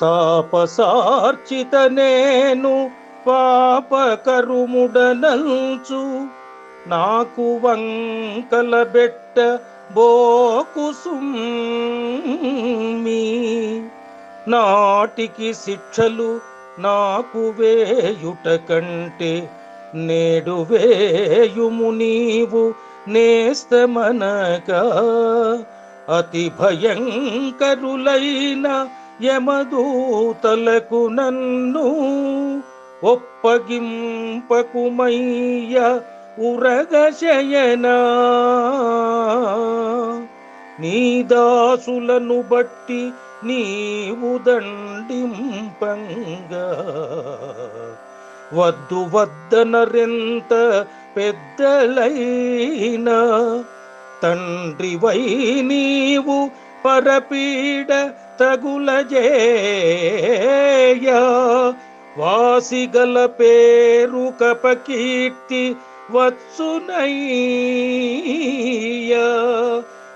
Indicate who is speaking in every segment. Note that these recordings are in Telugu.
Speaker 1: తాపసార్చిత నేను పాపకరుముడనంచు. నాకు వంకల బెట్ట బోకు నాటికి శిక్షలు నాకు వేయుట కంటే నేడు వేయుము నీవు నేస్తమనక. అతి భయంకరులైన యమదూతలకు నన్ను ఒప్పగింపకుమయ్య ఉరగశయనా. నీ దాసులను బట్టి నీవు దండింపంగా. వద్దు వద్దనరెంత పెద్దలైనా తండ్రివై నీవు పరపీడ తగులజేయ వాసిగల పేరు కపకీర్తి వచ్చునయ్యా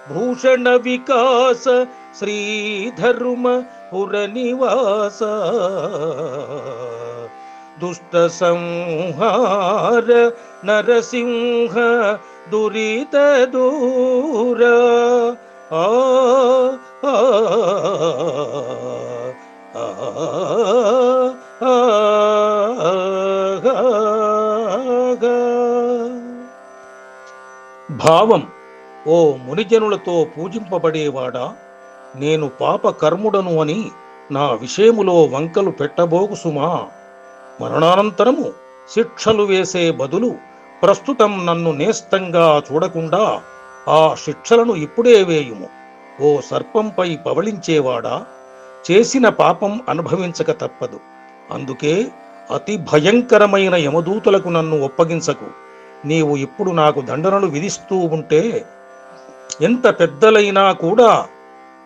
Speaker 1: భూషణ వికాస శ్రీధర్మ పుర నివాస దుష్ట సంహార నరసింహ దురిత దూర ఆ ఆ, ఆ, ఆ, భావం ఓ మునిజనులతో పూజింపబడేవాడా? నేను పాప కర్ముడను అని నా విషయములో వంకలు పెట్టబోకు సుమా మరణానంతరము శిక్షలు వేసే బదులు ప్రస్తుతం నన్ను నేస్తంగా చూడకుండా ఆ శిక్షలను ఇప్పుడే వేయుము. ఓ సర్పంపై పవళించేవాడా? చేసిన పాపం అనుభవించక తప్పదు. అందుకే అతి భయంకరమైన యమదూతలకు నన్ను ఒప్పగించకు. నీవు ఇప్పుడు నాకు దండనలు విధిస్తూ ఉంటే ఎంత పెద్దలైనా కూడా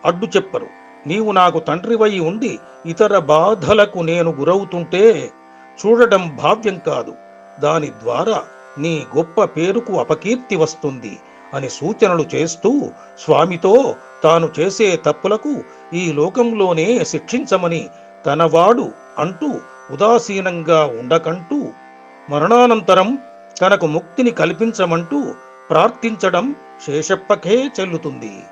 Speaker 1: అడ్డు చెప్పరు. నీవు నాకు తండ్రివై ఉండి ఇతర బాధలకు నేను గురవుతుంటే చూడడం భావ్యం కాదు. దాని ద్వారా నీ గొప్ప పేరుకు అపకీర్తి వస్తుంది. అని సూచనలు చేస్తూ స్వామితో తాను చేసే తప్పులకు ఈ లోకంలోనే శిక్షించమని తనవాడు అంటూ ఉదాసీనంగా ఉండకంటూ మరణానంతరం తనకు ముక్తిని కల్పించమంటూ ప్రార్థించడం శేషప్పకే చెల్లుతుంది.